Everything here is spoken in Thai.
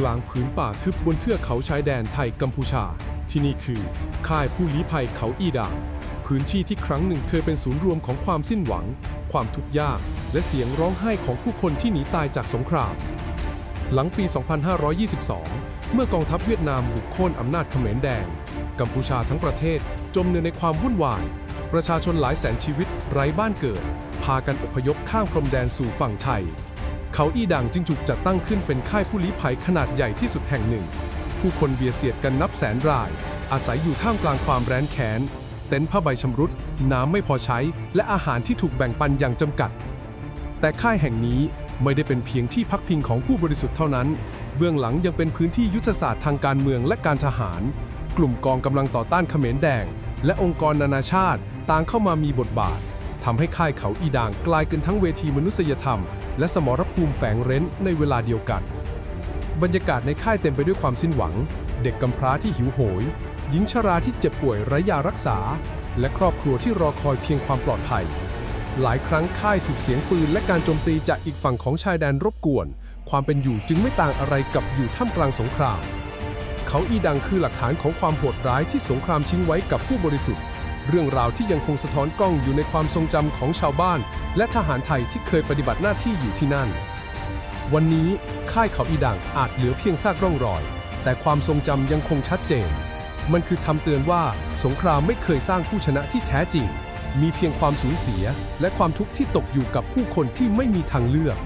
กลางผืนป่าทึบบนเทือกเขาชายแดนไทยกัมพูชา ที่นี่คือ ค่ายผู้ลี้ภัยเขาอีดางพื้นที่ที่ครั้งหนึ่งเธอเป็นศูนย์รวมของความสิ้นหวัง ความทุกข์ยาก และเสียงร้องไห้ของผู้คนที่หนีตายจากสงคราม หลังปี 2522 เมื่อกองทัพเวียดนามบุกโค่นอำนาจเขมรแดง กัมพูชาทั้งประเทศจมอยู่ในความวุ่นวาย ประชาชนหลายแสนชีวิตไร้บ้านเกิด พากันอพยพข้ามพรมแดนสู่ฝั่งไทย เขาอีดังจึงถูกจัดตั้งขึ้นเป็นค่ายผู้ลี้ภัยขนาดใหญ่ที่สุดแห่งหนึ่ง ผู้คนเบียดเสียดกันนับแสนราย อาศัยอยู่ท่ามกลางความแร้นแค้น เต็นท์ผ้าใบชำรุด น้ำไม่พอใช้ และอาหารที่ถูกแบ่งปันอย่างจำกัด แต่ค่ายแห่งนี้ไม่ได้เป็นเพียงที่พักพิงของผู้บริสุทธิ์เท่านั้น เบื้องหลังยังเป็นพื้นที่ยุทธศาสตร์ทางการเมืองและการทหาร กลุ่มกองกำลังต่อต้านเขมรแดง และองค์กรนานาชาติ ต่างเข้ามามีบทบาท ทำให้ค่ายเขาอีดางกลายเป็นทั้งเวทีมนุษยธรรม และสมรภูมิแฝงเร้นในเวลาเดียวกัน บรรยากาศในค่ายเต็มไปด้วยความสิ้นหวัง เด็กกำพร้าที่หิวโหย หญิงชราที่เจ็บป่วยไร้ยารักษา และครอบครัวที่รอคอยเพียงความปลอดภัย หลายครั้งค่ายถูกเสียงปืนและการโจมตีจากอีกฝั่งของชายแดนรบกวน ความเป็นอยู่จึงไม่ต่างอะไรกับอยู่ท่ามกลางสงคราม เขาอีดังคือหลักฐานของความโหดร้ายที่สงครามทิ้งไว้กับผู้บริสุทธิ์ เรื่องราวที่ยังคงสะท้อนกล้องอยู่ในความทรงจำของชาวบ้าน และทหารไทยที่เคยปฏิบัติหน้าที่อยู่ที่นั่น วันนี้ค่ายเขาอีดังอาจเหลือเพียงซากร่องรอย แต่ความทรงจำยังคงชัดเจน มันคือทำเตือนว่าสงครามไม่เคยสร้างผู้ชนะที่แท้จริง มีเพียงความสูญเสีย และความทุกข์ที่ตกอยู่กับผู้คนที่ไม่มีทางเลือก